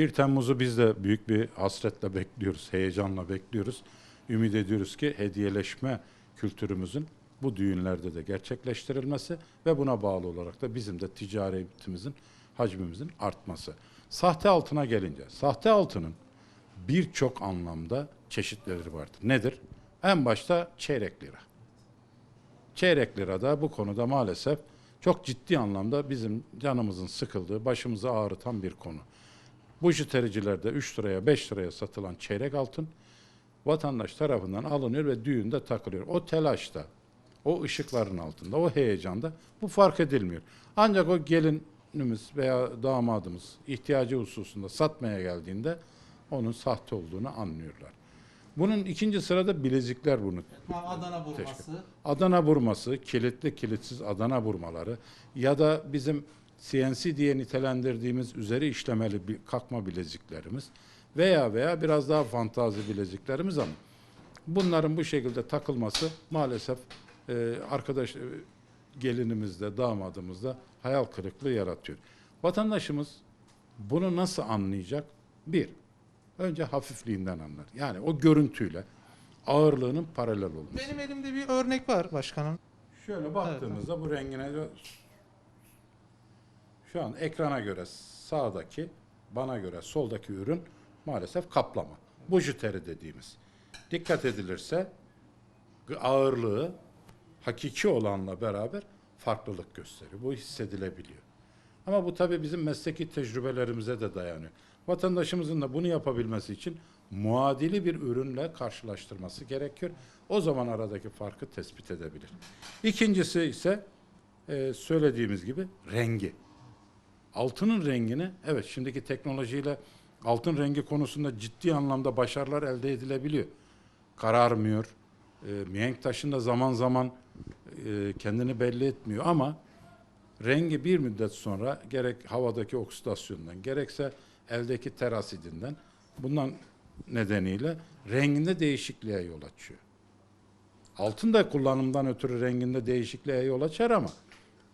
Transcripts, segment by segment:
1 Temmuz'u biz de büyük bir hasretle bekliyoruz, heyecanla bekliyoruz. Ümit ediyoruz ki hediyeleşme kültürümüzün bu düğünlerde de gerçekleştirilmesi ve buna bağlı olarak da bizim de ticaretimizin, hacmimizin artması. Sahte altına gelince, sahte altının birçok anlamda çeşitleri vardır. Nedir? En başta çeyrek lira. Çeyrek lira da bu konuda maalesef çok ciddi anlamda bizim canımızın sıkıldığı, başımızı ağrıtan bir konu. Bujitericilerde 3 liraya 5 liraya satılan çeyrek altın vatandaş tarafından alınıyor ve düğünde takılıyor. O telaşta, o ışıkların altında, o heyecanda bu fark edilmiyor. Ancak o gelinimiz veya damadımız ihtiyacı hususunda satmaya geldiğinde onun sahte olduğunu anlıyorlar. Bunun ikinci sırada bilezikler bunu Adana burması. Adana burması, kilitli kilitsiz Adana burmaları ya da bizim CNC diye nitelendirdiğimiz üzeri işlemeli bir kalkma bileziklerimiz veya veya biraz daha fantazi bileziklerimiz ama bunların bu şekilde takılması maalesef e, arkadaş e, gelinimizde, damadımızda hayal kırıklığı yaratıyor. Vatandaşımız bunu nasıl anlayacak? Bir, önce hafifliğinden anlar. Yani o görüntüyle ağırlığının paralel olması. Benim elimde bir örnek var başkanım. Şöyle baktığımızda bu rengine şu an ekrana göre sağdaki, bana göre soldaki ürün maalesef kaplama. Bujiteri dediğimiz. Dikkat edilirse ağırlığı hakiki olanla beraber farklılık gösteriyor. Bu hissedilebiliyor. Ama bu tabii bizim mesleki tecrübelerimize de dayanıyor. Vatandaşımızın da bunu yapabilmesi için muadili bir ürünle karşılaştırması gerekiyor. O zaman aradaki farkı tespit edebilir. İkincisi ise e, söylediğimiz gibi rengi. Altının rengini, evet şimdiki teknolojiyle altın rengi konusunda ciddi anlamda başarılar elde edilebiliyor. Kararmıyor. E, mihenk taşında zaman zaman e, kendini belli etmiyor ama rengi bir müddet sonra gerek havadaki oksidasyondan gerekse eldeki terasidinden bundan nedeniyle renginde değişikliğe yol açıyor. Altın da kullanımdan ötürü renginde değişikliğe yol açar ama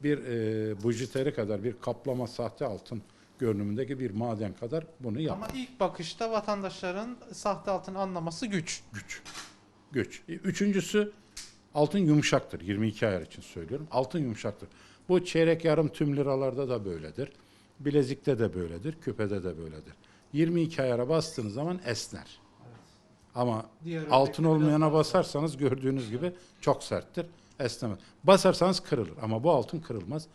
bir e, bujiteri kadar bir kaplama sahte altın görünümündeki bir maden kadar bunu yapar. Ama ilk bakışta vatandaşların sahte altını anlaması güç. Güç. Güç. E, Üçüncüsü altın yumuşaktır. 22 ayar için söylüyorum. Altın yumuşaktır. Bu çeyrek yarım tüm liralarda da böyledir. Bilezikte de böyledir. Küpede de böyledir. 22 ayara bastığınız zaman esner. Ama Diğer altın olmayana basarsanız gördüğünüz gibi çok serttir. Esnemez. Basarsanız kırılır ama bu altın kırılmaz.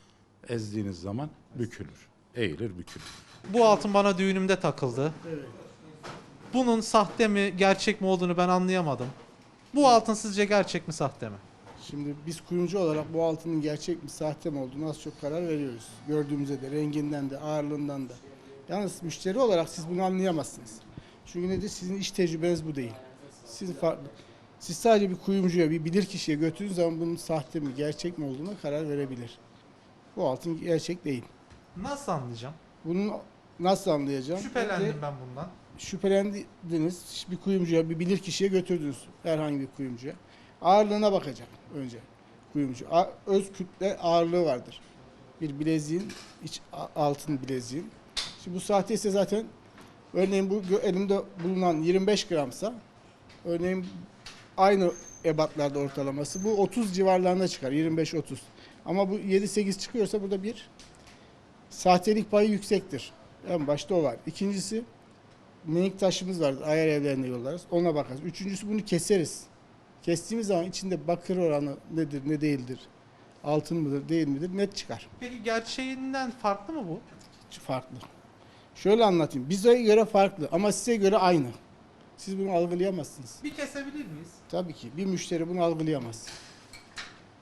Ezdiğiniz zaman bükülür. Eğilir, bükülür. Bu altın bana düğünümde takıldı. Bunun sahte mi gerçek mi olduğunu ben anlayamadım. Bu altın sizce gerçek mi sahte mi? Şimdi biz kuyumcu olarak bu altının gerçek mi sahte mi olduğunu az çok karar veriyoruz. Gördüğümüzde de renginden de ağırlığından da. Yalnız müşteri olarak siz bunu anlayamazsınız. Çünkü nedir? Sizin iş tecrübeniz bu değil. Sizin farklı. Siz sadece bir kuyumcuya, bir bilir kişiye götürdüğünüz zaman bunun sahte mi, gerçek mi olduğuna karar verebilir. Bu altın gerçek değil. Nasıl anlayacağım? Bunun nasıl anlayacağım? Şüphelendim Önce ben bundan. şüphelendiniz, bir kuyumcuya, bir bilir kişiye götürdünüz herhangi bir kuyumcuya. Ağırlığına bakacak önce kuyumcu. Öz kütle ağırlığı vardır. Bir bileziğin, iç altın bileziğin. Şimdi bu sahte ise zaten örneğin bu elimde bulunan 25 gramsa örneğin aynı ebatlarda ortalaması bu 30 civarlarında çıkar 25-30. Ama bu 7-8 çıkıyorsa burada bir sahtelik payı yüksektir. En başta o var. İkincisi minik taşımız vardır. Ayar evlerine yollarız. Ona bakarız. Üçüncüsü bunu keseriz. Kestiğimiz zaman içinde bakır oranı nedir, ne değildir, altın mıdır, değil midir net çıkar. Peki gerçeğinden farklı mı bu? Hiç Farklı. Şöyle anlatayım. Bize göre farklı ama size göre aynı. Siz bunu algılayamazsınız. Bir kesebilir miyiz? Tabii ki. Bir müşteri bunu algılayamaz.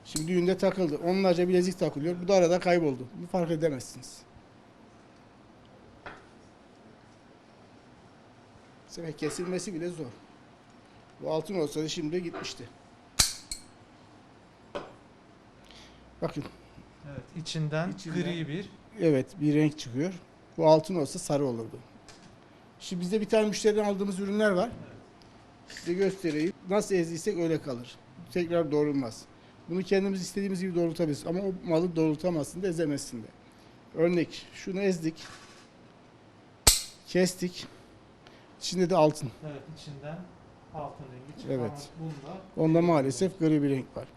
Şimdi düğünde takıldı. Onlarca bilezik takılıyor. Bu da arada kayboldu. Bunu fark edemezsiniz. Mesela kesilmesi bile zor. Bu altın olsaydı şimdi gitmişti. Bakın. Evet, içinden, İçinden. gri bir. Evet bir renk çıkıyor. Bu altın olsa sarı olurdu. Şimdi bizde bir tane müşteriden aldığımız ürünler var. Size göstereyim. Nasıl ezdiysek öyle kalır. Tekrar doğrulmaz. Bunu kendimiz istediğimiz gibi doğrultabiliriz. Ama o malı doğrultamazsın da ezemezsin de. Örnek şunu ezdik. Kestik. İçinde de altın. Evet içinden altın rengi çıkan Evet. bunda Onda maalesef gri bir renk var.